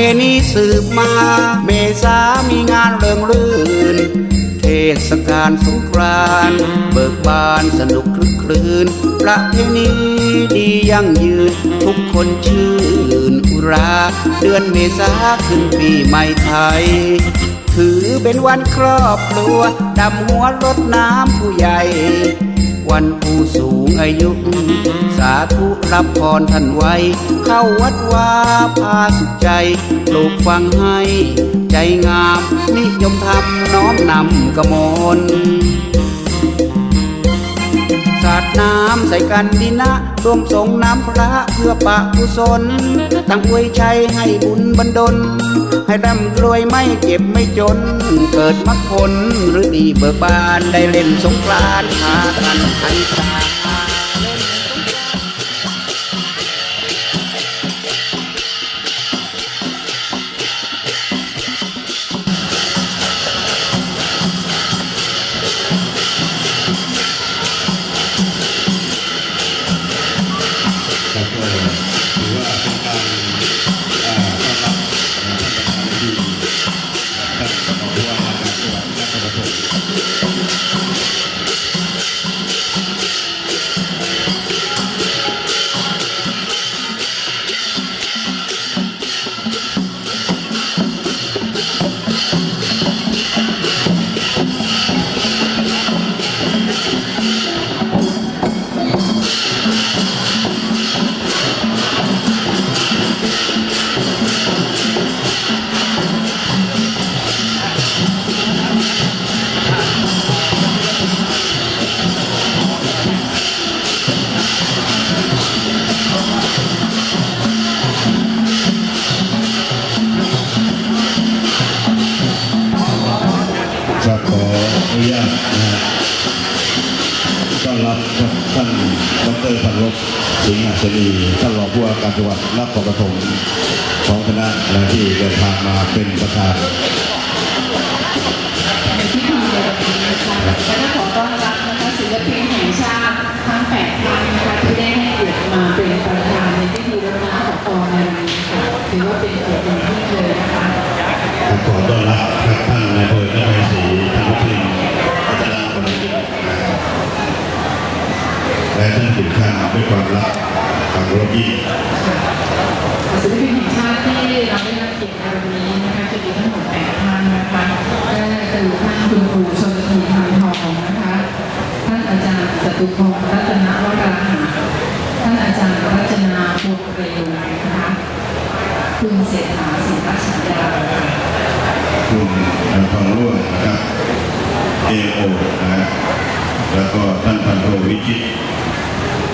เพณีสืบมา เมษามีงานเริงรื่น เทศกาลสงกรานต์เบิกบานสนุกคลึกคลืนประเพณีดียั่งยืน ทุกคนชื่นอุรา เดือนเมษาขึ้นปีใหม่ไทย ถือเป็นวันครอบครัวดำหัวรดน้ำผู้ใหญ่ วันผู้สูงอายุ สาธุรับพรท่านไว้ เข้าวัดวาพาสุขใจปลูกฟังให้ ใจงาม นิยมทำน้อมนำกระมลสาดน้ำใส่กันดีนะร่วมสงน้ำพระเพื่อปะกุศลตั้งอวยชัยให้บุญบันดล ให้ร่ำรวยไม่เจ็บไม่จน เกิดมรรคผลหรือดีเบิกบานได้เล่นสงกรานต์พากันอันตา จังหวัดนครปฐมของคณะที่เดินทางมาเป็นประธานพิธีในวันนี้นะคะและก็ขอต้อนรับนะคะศิลปินแห่งชาติทั้งแปดท่านนะคะที่ได้ให้เกียรติมาเป็นประธานในพิธีรดน้ำขอพรในวันนี้ค่ะถือว่าเป็นเกียรติอย่างยิ่งเลยนะคะขอต้อนรับท่านนายอำเภอเจ้าพระยาศรีท่านรัฐมนตรีพัฒนาคนกิจและท่านถึงข้าด้วยความรัก ทางโลกีศิลปินแห่งชาติที่เราได้รับเกียรติในวันนี้นะคะจะมีทั้งหมดแปดท่านนะคะได้คือท่านคุณครูชนทีพันทองนะคะ ท่านอาจารย์จตุพงศ์รัตนวราหะท่านอาจารย์รัชนาพวงเรวนะคะคุณเศรษฐาสินปัชญาคุณทองร่วงนะครับเอโอนะฮะแล้วก็ท่านพันโทวิจิตร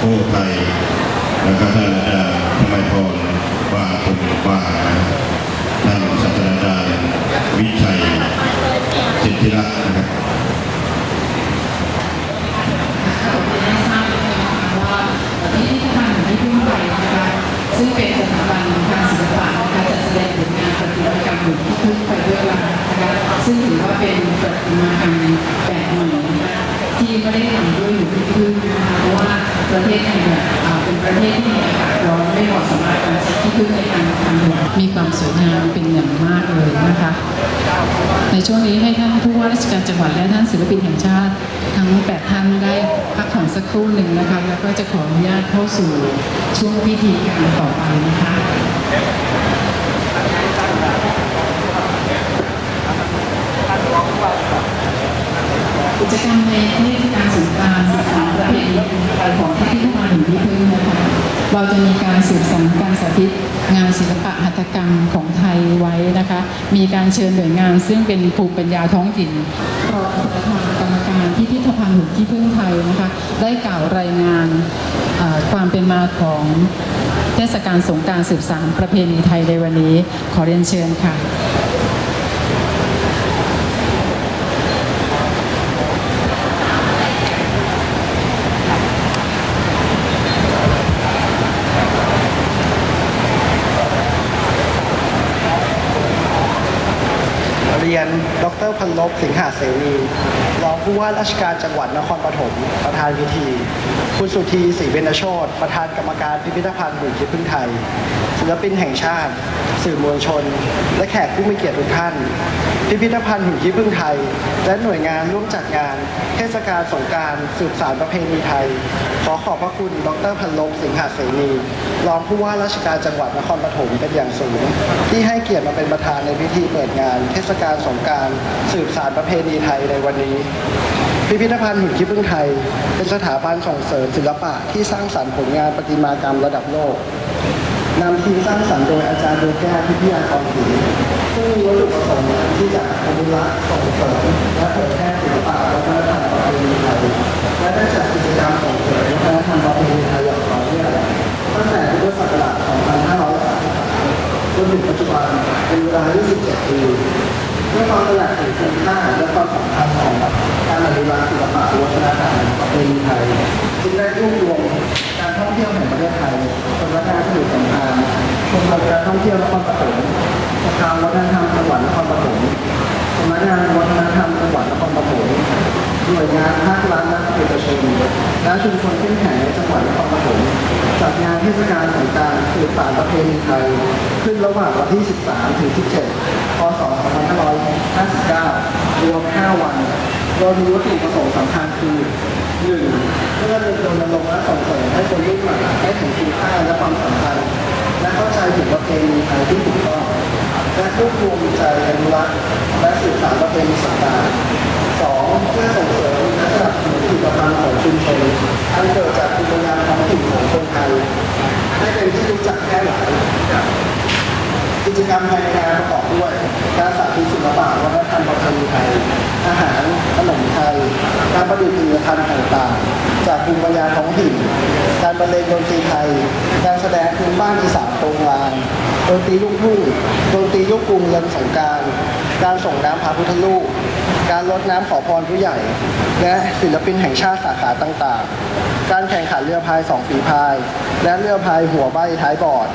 โอไทย แล้วก็ท่านอาจารย์ทำไมพรว่าผมว่าท่านศาสตราจารย์วิชัยสิทธิรักษ์นะครับได้ทราบเลยนะคะว่าพิพิธภัณฑ์ที่พึ่งไปนะคะซึ่งเป็นสถาบันทางศิลปะนะคะจัดแสดงผลงานประติมากรรมหลวงที่พึ่งไปด้วยกันนะคะซึ่งถือว่าเป็นประติมากรรมแบบใหม่นะคะที่ไม่ได้ทำด้วยหลวงที่พึ่งนะคะเพราะว่าประเทศไทยเนี่ย ป็นประเทศที่มีอากาศร้อนไม่เหมาะสำหรับการใช้ที่พึ่งในการทำหลวงมีความสวยงามเป็นอย่างมากเลยนะคะ ในช่วงนี้ให้ท่านผู้ว่าราชการจังหวัดและท่านศิลปินแห่งชาติ ทั้ง 8 ท่านได้พักผ่อนสักครู่หนึ่งนะคะ แล้วก็จะขออนุญาตเข้าสู่ช่วงพิธีการต่อไปนะคะ กิจกรรมในเทศกาลสงกรานต์สามประเพณีของพิพิธภัณฑ์หนึ่งที่พึ่งนะคะ เราจะมีการสืบ สาธิตงานศิลปะหัตถกรรมของไทยไว้นะคะ มีการเชิญหน่วยงานซึ่งเป็นภูมิปัญญาท้องถิ่นรองประธานกรรมการพิพิธภัณฑ์หุ่นขี้ผึ้งไทยนะคะ ได้กล่าวรายงานความเป็นมาของเทศกาลสงการสืบสานประเพณีไทยในวันนี้ ขอเรียนเชิญค่ะ เรียน ดรพันลบสิงหาเสรีรองผู้ว่าราชการจังหวัดนครปฐมประธานพิธี คุณสุธีศรีเวนโชตประธานกรรมการพิพิธภัณฑ์หุ่นขี้ผึ้งไทย ศิลปินแห่งชาติ สื่อมวลชน และแขกผู้มีเกียรติทุกท่าน พิพิธภัณฑ์หุ่นขี้ผึ้งไทย และหน่วยงานร่วมจัดงาน เทศกาลสงการสืบสารประเพณีไทย ขอขอบพระคุณ ดรพันลบสิงหาเสนีรองผู้ว่าราชการจังหวัดนครปฐมเป็นอย่างสูง ที่ให้เกียรติมาเป็นประธานในพิธีเปิดงาน เทศกาลสงการสืบสารประเพณีไทยในวันนี้ พิพิธภัณฑ์หุ่นขี้ผึ้งไทย เป็นสถาบันส่งเสริมศิลปะที่สร้างสรรค์ผลงานประติมากรรมระดับโลกนำทีมสร้างสรรค์โดยอาจารย์ดวงแก้วพิทยากรศิลป์ผู้มีวัตถุประสงค์ที่จะอนุรักษ์ส่งเสริมและเผยแพร่ศิลปะวัฒนธรรมประเพณีไทยและได้จัดกิจกรรมส่งเสริมวัฒนธรรมประเพณีไทยอย่างต่อเนื่องานภาครัฐและเอกชนและชุมชนเข้มแข็งในจังหวัดนครปฐมจัดงานเทศกาลสงกรารสืบสานประเพณีไทย ขึ้นระหว่างวันที่ 13 ถึง 17 พศ 2559 รวม 5 วัน โดยมีวัตถุประสงค์สำคัญคือ 1. เพื่อเรณรงค์และส่งเสริมให้คนรุ่นใหม่ได้ถึงคุณค่าและความสำคัญ และเข้าใจถึงประเพณีไทยที่ถูกต้องและควบคุมใจอนุรักษ์และสืบสานประเพณีสงกานต์สองเพื่อส่งเสริม สนุนผลิตภัณฑ์ของชุมชนอันเกิดจากภูมิปัญญาท้องถิ่นของคนไทยให้เป็นที่รู้จักแพร่หลายกิจกรรมภายในงานประกอบด้วยการสาธิตศิลปะวัฒนธรรมประเพณีไทย อาหารขนมไทย การประดิษฐ์ผลิตภัณฑ์ต่างๆ จากภูมิปัญญาท้องถิ่น การบรรเลงดนตรีไทย การแสดงพื้นบ้านอีสานโปรงลาง ดนตรีลูกทุ่งดนตรียุคกรุงเรือนสงการ การส่งน้ำพระพุทธรูปการรดน้ำขอพรผู้ใหญ่ และศิลปินแห่งชาติสาขาต่างๆ การแข่งขันเรือพายสองฝีพาย และเรือพายหัวใบท้ายบอร์ด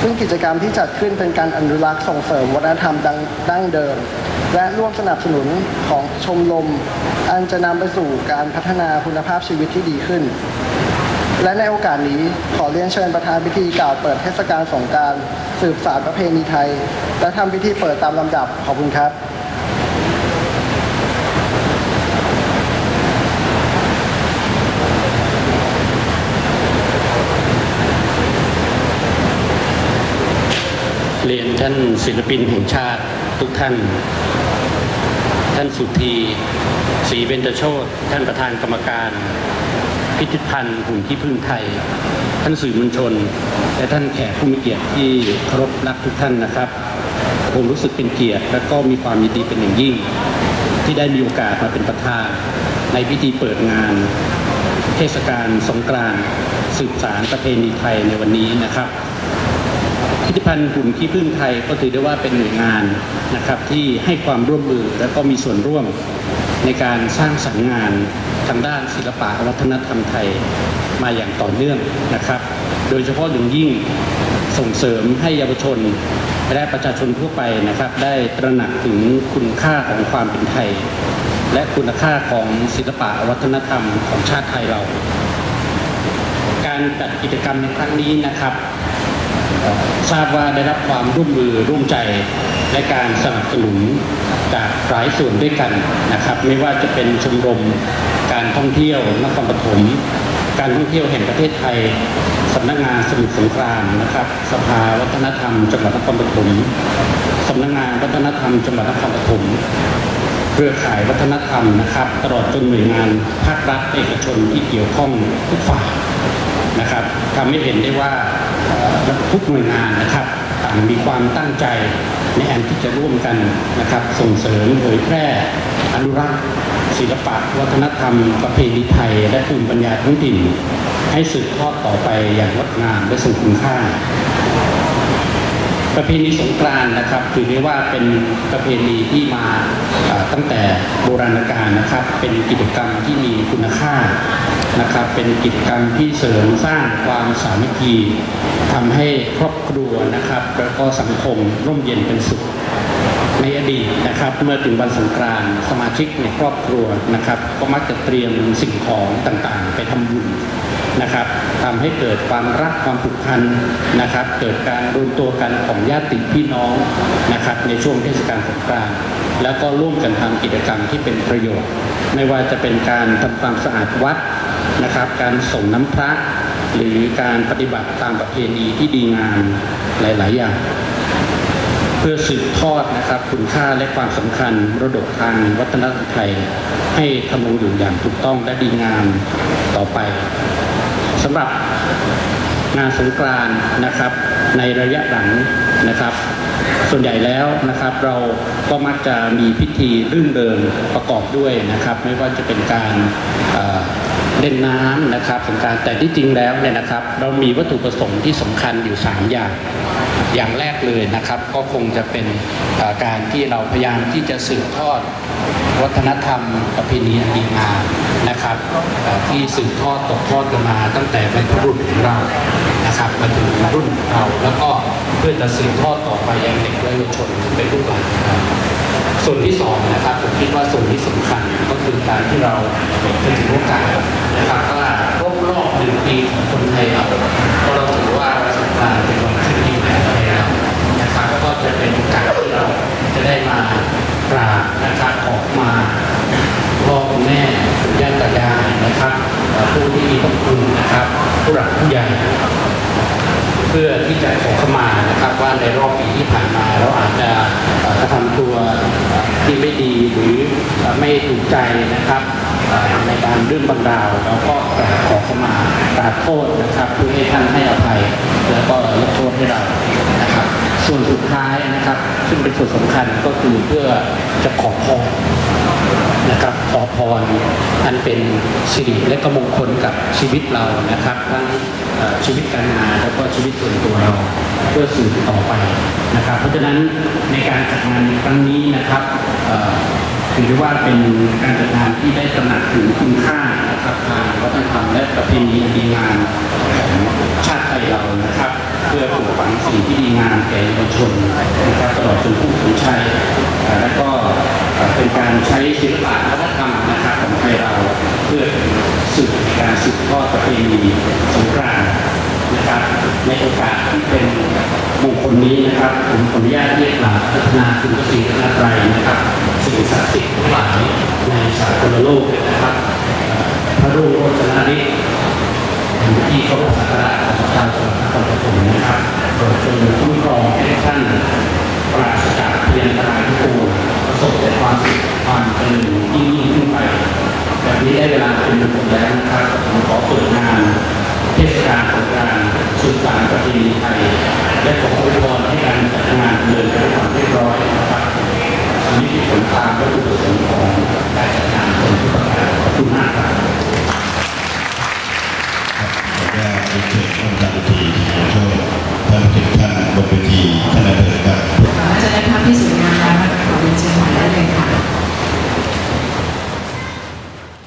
ซึ่งกิจกรรมที่จัดขึ้นเป็นการอนุรักษ์ส่งเสริมวัฒนธรรมดังดั้งเดิม และร่วมสนับสนุนของชมรม อันจะนำไปสู่การพัฒนาคุณภาพชีวิตที่ดีขึ้น และในโอกาสนี้ขอเรียนเชิญประธานพิธีกล่าวเปิดเทศกาลสงการสืบสารประเพณีไทย และทำพิธีเปิดตามลำดับขอบคุณครับเรียนท่านศิลปินแห่งชาติทุกท่าน ท่านสุธีศรีเบญจโชตท่านประธานกรรมการ พิพิธภัณฑ์หุ่นที่พึ่งไทย ท่านสื่อมวลชน และท่านแขกผู้มีเกียรติที่เคารพรักทุกท่านนะครับ ผมรู้สึกเป็นเกียรติ และก็มีความยินดีเป็นอย่างยิ่ง ที่ได้มีโอกาสมาเป็นประธานในพิธีเปิดงาน เทศกาลสงกรานต์สืบสารประเพณีไทยในวันนี้นะครับพิพิธภัณฑ์หุ่นขี้ผึ้งไทยก็ถือได้ว่าเป็นหน่วยงานนะครับที่ให้ความร่วมมือและก็มีส่วนร่วม ในการสร้างสรรค์งานทางด้านศิลปะวัฒนธรรมไทยมาอย่างต่อเนื่องนะครับ โดยเฉพาะอย่างยิ่งส่งเสริมให้เยาวชนและประชาชนทั่วไปนะครับ ได้ตระหนักถึงคุณค่าของความเป็นไทย และคุณค่าของศิลปะวัฒนธรรมของชาติไทยเรา การจัดกิจกรรมในครั้งนี้นะครับทราบว่าได้รับความร่วมมือร่วมใจ และการสนับสนุนจากหลายส่วนด้วยกันนะครับ ไม่ว่าจะเป็นชมรมการท่องเที่ยวนครปฐมการท่องเที่ยวแห่งประเทศไทยสำนักงานสมุทรสงครามนะครับ สภาวัฒนธรรมจังหวัดนครปฐมสำนักงานวัฒนธรรมจังหวัดนครปฐมเครือข่ายวัฒนธรรมนะครับ ตลอดจนหน่วยงานภาครัฐเอกชนที่เกี่ยวข้องทุกฝ่ายนะครับทำให้เห็นได้ว่าทุกหน่วยงานนะครับ ต่างมีความตั้งใจในการที่จะร่วมกันนะครับ ส่งเสริมเผยแพร่อนุรักษ์ศิลปะ วัฒนธรรม ประเพณีไทย และภูมิปัญญาท้องถิ่น ให้สืบทอดต่อไปอย่างงดงามและทรงคุณค่า ประเพณีสงกรานต์นะครับถือได้ว่าเป็นประเพณีที่มาตั้งแต่โบราณกาลนะครับ เป็นกิจกรรมที่มีคุณค่านะครับ เป็นกิจกรรมที่เสริมสร้างความสามัคคีทำให้ครอบครัวนะครับ แล้วก็สังคมร่มเย็นเป็นสุข ในอดีตนะครับเมื่อถึงวันสงกรานต์สมาชิกในครอบครัวนะครับ ก็มักจะเตรียมสิ่งของต่างๆ ไปทำบุญนะครับทำให้เกิดความรักความผูกพันนะครับ เกิดการรวมตัวกันของญาติพี่น้องนะครับ ในช่วงเทศกาลสงกรานต์แล้วก็ร่วมกันทำกิจกรรมที่เป็นประโยชน์ ไม่ว่าจะเป็นการทำความสะอาดวัดนะครับ การส่งน้ำพระ หรือการปฏิบัติตามประเพณีที่ดีงามหลาย ๆ อย่าง เพื่อสืบทอดนะครับคุณค่าและความสำคัญมรดกทางวัฒนธรรมไทย ให้ทำรงอยู่อย่างถูกต้องและดีงามต่อไปสำหรับงานสงกรานนะครับ ในระยะหลังนะครับ ส่วนใหญ่แล้วนะครับเราก็มักจะมีพิธีรื่นเริงประกอบด้วยนะครับ ไม่ว่าจะเป็นการเอ่อเล่นน้ำนะครับสงการแต่ที่จริงแล้วเนี่ยนะครับ เรามีวัตถุประสงค์ที่สำคัญอยู่ 3 อย่าง อย่างแรกเลยนะครับก็คงจะเป็นการที่เราพยายามที่จะสืบทอดวัฒนธรรมประเพณีอันดีงามนะครับ ที่สืบทอดตกทอดกันมาตั้งแต่บรรพบุรุษของเรานะครับมาถึงรุ่นเราแล้วก็เพื่อจะสืบทอดต่อไปยังเด็กและเยาวชนเป็นลูกหลานของส่วนที่สองนะครับผมคิดว่าส่วนที่สำคัญก็คือการที่เราเป็นถือโอกาสนะครับว่าครบรอบหนึ่งปีของคนไทยเราเราะเราถือว่าวันสงกานต์เป็นวันขึ้นปีใหม่ของไทยเรานะครับก็จะเป็นโอกาสที่เราจะได้มากราบนะครับออกมาพ่อคุณแม่ปู่ย่าตายายนะครับเอ่อผู้ที่มีพระคุณนะครับ ผู้หลักผู้ใหญ่ เพื่อที่จะขอขมานะครับว่าในรอบปีที่ผ่านมาเราอาจจะเอ่อกระทำตัวที่ไม่ดีหรือเอ่อไม่ถูกใจนะครับเอ่อในการเรื่องบรรดาวเราก็กราบขอขมากราบโทษนะครับเพื่อให้ท่านให้อภัย แล้วก็ลดโทษให้เรานะครับ ส่วนสุดท้ายนะครับ ซึ่งเป็นส่วนสำคัญก็คือเพื่อจะขอพรนะครับขอพรอันเป็นสิริและก็มงคลกับชีวิตเรานะครับทั้งชีวิตการงานแล้วก็ชีวิตส่วนตัวเราเพื่อสืบต่อไปนะครับ เพราะฉะนั้นในการจัดงานครั้งนี้นะครับถือว่าเป็นการจัดงานที่ได้ตระหนักถึงคุณค่า นะครับทางวัฒนธรรมและประเพณีดีงามของชาติไทยเรานะครับ เพื่อปลูกฝังสิ่งที่ดีงามแก่เยาวชนนะครับตลอดจนผู้สูงชัยและก็เป็นการใช้ศิลปะวัฒนธรรมนะครับของไทยเราเพื่อสืบการสืบทอดประเพณีสงกรานต์นะครับในโอกาสที่เป็นมงคลนี้นะครับผมขออนุญาตเรียกหลาพัฒนาคุณศรีรัตนตรัยนะครับสิ่งศักดิ์สิทธิ์ทั้งหลายในสากลโลกนะครับ พระรูปโรจนานิอยู่ที่พระสังราชของชาวจังหวัดนครปฐมนะครับโดยจงคุ้มครองให้ท่านปราศจากเพียนตรายทุกปวงประสบแต่ความสุขความเจริญยิ่งยิ่งขึ้นไปแบบนี้ได้เวลาเป็นมงคลแล้วนะครับผมขอเปิดงานเทศกาลของการต์สืบสานประเพณีไทย และขออวยพรให้การจัดงานเดินไปด้วยความเรียบร้อยนะครับอันนี้ผลตามวัตถุประสงค์ของการจัดงานคนทุกประการขอบคุณมากครับ ได้เป็นเกียรติท่านปรานทีแล้วกานเริท่านบนเวทีท่านอาจารย์ครับะที่สวยงามแล้วขอเรียนเชิญมาได้เลยค่ะ